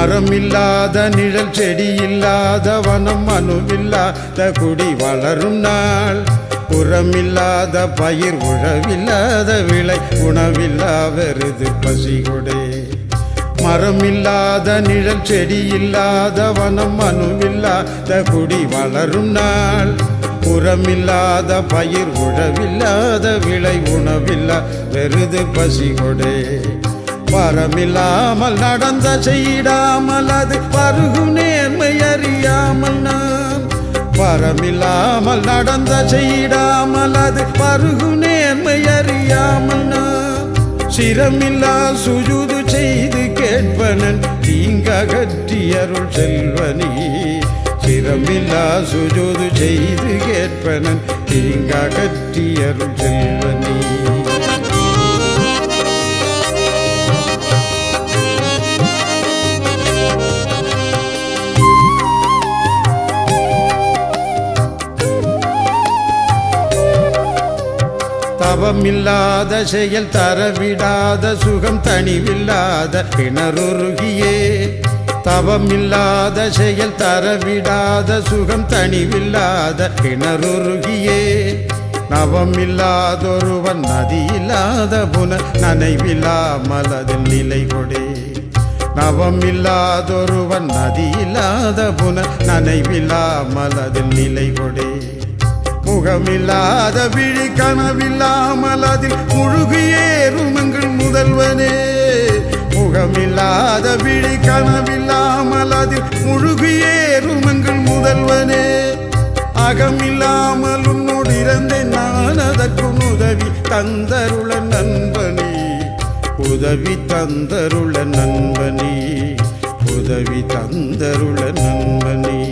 மரம் இல்லாத நிழல் செடி இல்லாத வனம் மனுவில்லாத குடி வளரும் நாள். உரமில்லாத பயிர் உழவில்லாத விளை உணவில்லா வருது பசிகொடே. மரம் இல்லாத நிழல் செடி இல்லாத வனம் மனுவில்லாத குடி வளரும் நாள். உரமில்லாத பயிர் உழவில்லாத விளை உணவில்லா வெறுது பசிகொடே. பரமில்லாமல் நடந்த செய்டாமல் அது பருகும் நேர்மை அறியாமல் நான். பரமில்லாமல் நடந்த செய்டாமல் அது பருகும் நேர்மை அறியாமல் நான். சிரமில்லா சுஜுது செய்து கேட்பனன் தீங்ககற்றி அருள் செல்வனி. சிரமில்லா சுஜுது செய்து கேட்பனன் தீங்ககற்றி அருள் செல்வன். தவமில்லாத செயல் தரவிடாத சுகம் தனிவில்லாத கிணறுருகியே. தவமில்லாத செயல் தரவிடாத சுகம் தனிவில்லாத கிணறுருகியே. நவமில்லாதொருவன் நதியில்லாத புன நனைவில்லாமல் அதில் நிலை கொடே. நவமில்லாதொருவன் நதியில்லாத புன நனைவில்லாமல் அதில் நிலை கொடே. முகமில்லாத விழி கனவில்லாமல் அதில் முழுகியேறும் எங்கள் முதல்வனே. முகமில்லாத விழி கனவில்லாமல் அதில் முழுகியேறும் எங்கள் முதல்வனே. அகமில்லாமல் உன்னோடு இறந்தேன் நான் அதற்கும் உதவி தந்தருள நண்பனே. உதவி தந்தருள நண்பனே. உதவி தந்தருள நண்பனே.